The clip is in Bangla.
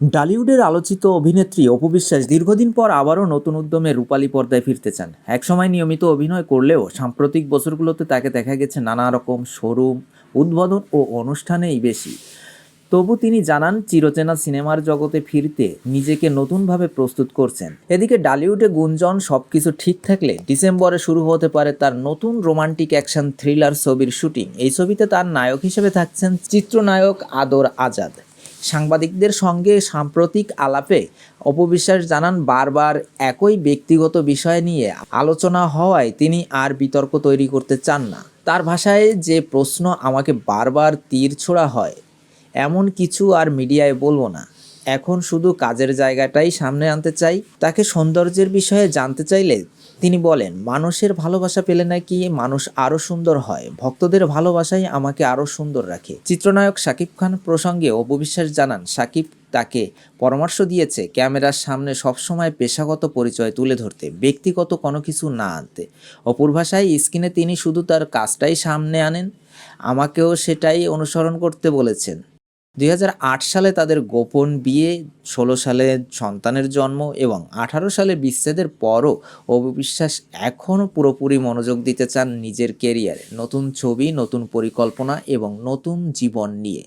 ডালিউডের আলোচিত অভিনেত্রী অপু বিশ্বাস দীর্ঘদিন পর আবারও নতুন উদ্যমে রূপালী পর্দায় ফিরতে চান। একসময় নিয়মিত অভিনয় করলেও সাম্প্রতিক বছরগুলোতে তাকে দেখা গেছে নানা রকম শোরুম, উদ্বোধন ও অনুষ্ঠানেই বেশি। তবু তিনি জানান, চিরচেনা সিনেমার জগতে ফিরতে নিজেকে নতুনভাবে প্রস্তুত করছেন। এদিকে ডালিউডে গুঞ্জন, সবকিছু ঠিক থাকলে ডিসেম্বরে শুরু হতে পারে তার নতুন রোমান্টিক অ্যাকশন থ্রিলার ছবির শুটিং। এই ছবিতে তার নায়ক হিসেবে থাকছেন চিত্রনায়ক আদর আজাদ। সাংবাদিকদের সঙ্গে সাম্প্রতিক আলাপে অপবিশ্বাস জানান বারবার একই ব্যক্তিগত বিষয় নিয়ে আলোচনা হওয়ায় তিনি আর বিতর্ক তৈরি করতে চান না। তার ভাষায় যে প্রশ্ন আমাকে বারবার তীর ছোড়া হয়, এমন কিছু আর মিডিয়ায় বলব না। এখন শুধু কাজের জায়গাটাই সামনে আনতে চাই, তাকে সৌন্দর্যের বিষয়ে জানতে চাইলে তিনি বলেন, মানুষের ভালোবাসা পেলে নাকি মানুষ আরও সুন্দর হয়। ভক্তদের ভালোবাসাই আমাকে আরও সুন্দর রাখে। চিত্রনায়ক শাকিব খান প্রসঙ্গে অপবিশ্বাস জানান, শাকিব তাকে পরামর্শ দিয়েছে ক্যামেরার সামনে সবসময় পেশাগত পরিচয় তুলে ধরতে, ব্যক্তিগত কোনো কিছু না আনতে। অপুর ভাষায় স্ক্রিনে তিনি শুধু তার কাজটাই সামনে আনেন, আমাকেও সেটাই অনুসরণ করতে বলেছেন। দুই হাজার আট সালে তাদের গোপন বিয়ে, ষোলো সালে সন্তানের জন্ম এবং আঠারো সালে বিচ্ছেদের পরও অবিশ্বাস এখনও পুরোপুরি মনোযোগ দিতে চান নিজের কেরিয়ারে নতুন ছবি, নতুন পরিকল্পনা এবং নতুন জীবন নিয়ে।